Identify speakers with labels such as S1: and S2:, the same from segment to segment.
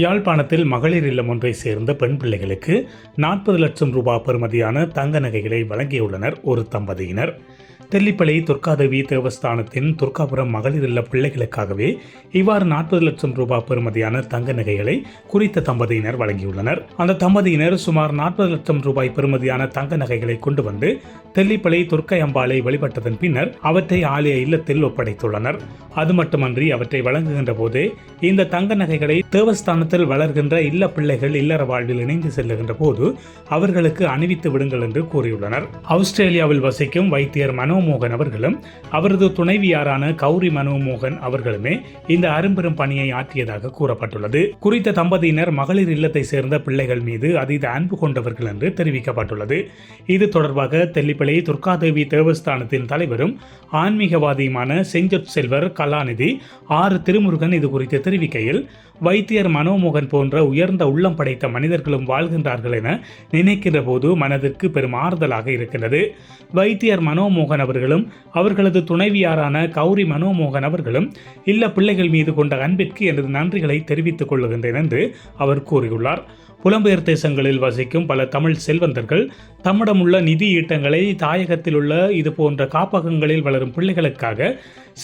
S1: யாழ்ப்பாணத்தில் மகளிர் இல்லம் ஒன்றை சேர்ந்த பெண் பிள்ளைகளுக்கு நாற்பது லட்சம் ரூபாய் பெறுமதியான தங்க நகைகளை வழங்கியுள்ளனர் ஒரு தம்பதியினர். தெல்லிப்பளை துர்காதேவி தேவஸ்தானத்தின் துர்காபுரம் மகளிர் இல்ல பிள்ளைகளுக்காகவே இவ்வாறு நாற்பது லட்சம் ரூபாய் பெறுமதியான தங்க நகைகளை குறித்த தம்பதியினர் வழங்கியுள்ளனர். அந்த தம்பதியினர் சுமார் நாற்பது லட்சம் ரூபாய் பெறுமதியான தங்க நகைகளை கொண்டு வந்து தெல்லிப்பளை துர்க்கை அம்பாளை வழிபட்டதன் பின்னர் அவற்றை ஆலய இல்லத்தில் ஒப்படைத்துள்ளனர். அது மட்டுமன்றி அவற்றை வழங்குகின்ற போதே இந்த தங்க நகைகளை தேவஸ்தானத்தில் வளர்கின்ற இல்ல பிள்ளைகள் இல்லற வாழ்வில் இணைந்து செல்லுகின்ற போது அவர்களுக்கு அணிவித்து விடுங்கள் என்று கூறியுள்ளனர். ஆஸ்திரேலியாவில் வசிக்கும் வைத்தியர் மனோமோகன் அவர்களும் அவரது துணைவியாரான கௌரி மனோமோகன் அவர்களுமே இந்த அரும்பெரும் பணியை ஆற்றியதாக கூறப்பட்டுள்ளது. குறித்த தம்பதியினர் மகளிர் இல்லத்தை சேர்ந்த பிள்ளைகள் மீது அதீத அன்பு கொண்டவர்கள் என்று தெரிவிக்கப்பட்டுள்ளது. இது தொடர்பாக தெல்லிப்பளை துர்காதேவி தேவஸ்தானத்தின் தலைவரும் ஆன்மீகவாதியுமான செஞ்சொற் செல்வர் கலாநிதி ஆர். திருமுருகன் இது குறித்து தெரிவிக்கையில் வைத்தியர் மனோமோகன் போன்ற உயர்ந்த உள்ளம் படைத்த மனிதர்களும் வாழ்கின்றார்கள் என நினைக்கின்ற போது மனதிற்கு பெரும் ஆறுதலாக இருக்கின்றது. வைத்தியர் மனோமோகன் அவர்களும் அவர்களது துணைவியாரான கௌரி மனோமோகன் அவர்களும் இல்ல பிள்ளைகள் மீது கொண்ட அன்பிற்கு எனது நன்றிகளை தெரிவித்துக் கொள்ளுகின்றேன் என்று அவர் கூறியுள்ளார். புலம்பெயர் தேசங்களில் வசிக்கும் பல தமிழ் செல்வந்தர்கள் தம்மிடமுள்ள நிதி ஈட்டங்களை தாயகத்தில் உள்ள இது போன்ற காப்பகங்களில் வளரும் பிள்ளைகளுக்காக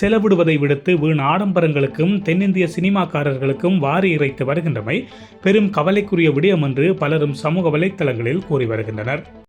S1: செலவிடுவதை விடுத்து வீண் ஆடம்பரங்களுக்கும் தென்னிந்திய சினிமாக்காரர்களுக்கும் வாரி இறைத்து வருகின்றமை பெரும் கவலைக்குரிய விடயம் என்று பலரும் சமூக வலைத்தளங்களில் கூறி வருகின்றனர்.